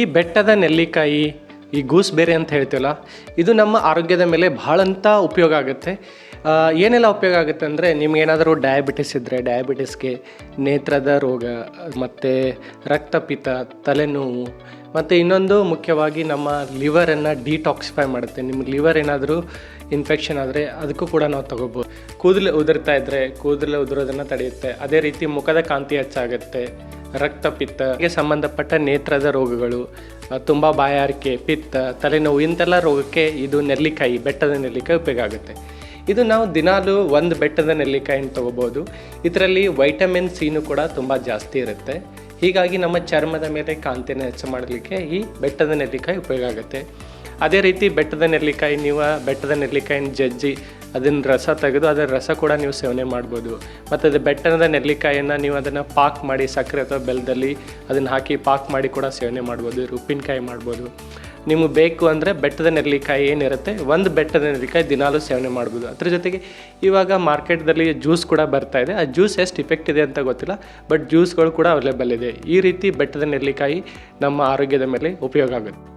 ಈ ಬೆಟ್ಟದ ನೆಲ್ಲಿಕಾಯಿ, ಈ ಗೂಸ್ ಬೇರೆ ಅಂತ ಹೇಳ್ತೀವಲ್ಲ, ಇದು ನಮ್ಮ ಆರೋಗ್ಯದ ಮೇಲೆ ಭಾಳಂತ ಉಪಯೋಗ ಆಗುತ್ತೆ. ಏನೆಲ್ಲ ಉಪಯೋಗ ಆಗುತ್ತೆ ಅಂದರೆ ನಿಮ್ಗೇನಾದರೂ ಡಯಾಬಿಟಿಸ್ ಇದ್ದರೆ ಡಯಾಬಿಟಿಸ್ಗೆ ನೇತ್ರದ ರೋಗ, ಮತ್ತು ರಕ್ತಪಿತ ತಲೆನೋವು, ಮತ್ತು ಇನ್ನೊಂದು ಮುಖ್ಯವಾಗಿ ನಮ್ಮ ಲಿವರನ್ನು ಡಿಟಾಕ್ಸಿಫೈ ಮಾಡುತ್ತೆ. ನಿಮ್ಮ ಲಿವರ್ ಏನಾದರೂ ಇನ್ಫೆಕ್ಷನ್ ಆದರೆ ಅದಕ್ಕೂ ಕೂಡ ನಾವು ತಗೋಬೋದು. ಕೂದಲು ಉದುರ್ತಾ ಇದ್ದರೆ ಕೂದಲು ಉದುರೋದನ್ನು ತಡೆಯುತ್ತೆ. ಅದೇ ರೀತಿ ಮುಖದ ಕಾಂತಿ ಹೆಚ್ಚಾಗುತ್ತೆ. ರಕ್ತಪಿತ್ತಗೆ ಸಂಬಂಧಪಟ್ಟ ನೇತ್ರದ ರೋಗಗಳು ತುಂಬ ಬಾಯಾರಿಕೆ, ಪಿತ್ತ, ತಲೆನೋವು, ಇಂತೆಲ್ಲ ರೋಗಕ್ಕೆ ಇದು ನೆಲ್ಲಿಕಾಯಿ, ಬೆಟ್ಟದ ನೆಲ್ಲಿಕಾಯಿ ಉಪಯೋಗ ಆಗುತ್ತೆ. ಇದು ನಾವು ದಿನಾಲೂ ಒಂದು ಬೆಟ್ಟದ ನೆಲ್ಲಿಕಾಯಿನ ತೊಗೋಬೋದು. ಇದರಲ್ಲಿ ವೈಟಮಿನ್ ಸಿನೂ ಕೂಡ ತುಂಬ ಜಾಸ್ತಿ ಇರುತ್ತೆ. ಹೀಗಾಗಿ ನಮ್ಮ ಚರ್ಮದ ಮೇಲೆ ಕಾಂತಿನ ಹೆಚ್ಚು ಮಾಡಲಿಕ್ಕೆ ಈ ಬೆಟ್ಟದ ನೆಲ್ಲಿಕಾಯಿ ಉಪಯೋಗ ಆಗುತ್ತೆ. ಅದೇ ರೀತಿ ಬೆಟ್ಟದ ನೆಲ್ಲಿಕಾಯಿ, ನೀವು ಬೆಟ್ಟದ ನೆಲ್ಲಿಕಾಯಿನ ಜಜ್ಜಿ ಅದನ್ನ ರಸ ತೆಗೆದು ಅದರ ರಸ ಕೂಡ ನೀವು ಸೇವನೆ ಮಾಡ್ಬೋದು. ಮತ್ತು ಅದು ಬೆಟ್ಟದ ನೆಲ್ಲಿಕಾಯಿಯನ್ನು ನೀವು ಅದನ್ನು ಪಾಕ್ ಮಾಡಿ, ಸಕ್ಕರೆ ಅಥವಾ ಬೆಲ್ಲದಲ್ಲಿ ಅದನ್ನು ಹಾಕಿ ಪಾಕ್ ಮಾಡಿ ಕೂಡ ಸೇವನೆ ಮಾಡ್ಬೋದು, ಉಪ್ಪಿನಕಾಯಿ ಮಾಡ್ಬೋದು. ನಿಮಗೆ ಬೇಕು ಅಂದರೆ ಬೆಟ್ಟದ ನೆಲ್ಲಿಕಾಯಿ ಏನಿರುತ್ತೆ, ಒಂದು ಬೆಟ್ಟದ ನೆಲ್ಲಿಕಾಯಿ ದಿನಾಲೂ ಸೇವನೆ ಮಾಡ್ಬೋದು. ಅದ್ರ ಜೊತೆಗೆ ಇವಾಗ ಮಾರ್ಕೆಟ್ದಲ್ಲಿ ಜ್ಯೂಸ್ ಕೂಡ ಬರ್ತಾ ಇದೆ. ಆ ಜ್ಯೂಸ್ ಎಷ್ಟು ಇಫೆಕ್ಟ್ ಇದೆ ಅಂತ ಗೊತ್ತಿಲ್ಲ, ಬಟ್ ಜ್ಯೂಸ್ಗಳು ಕೂಡ ಅವೈಲೇಬಲ್ ಇದೆ. ಈ ರೀತಿ ಬೆಟ್ಟದ ನೆಲ್ಲಿಕಾಯಿ ನಮ್ಮ ಆರೋಗ್ಯದ ಮೇಲೆ ಉಪಯೋಗ ಆಗುತ್ತೆ.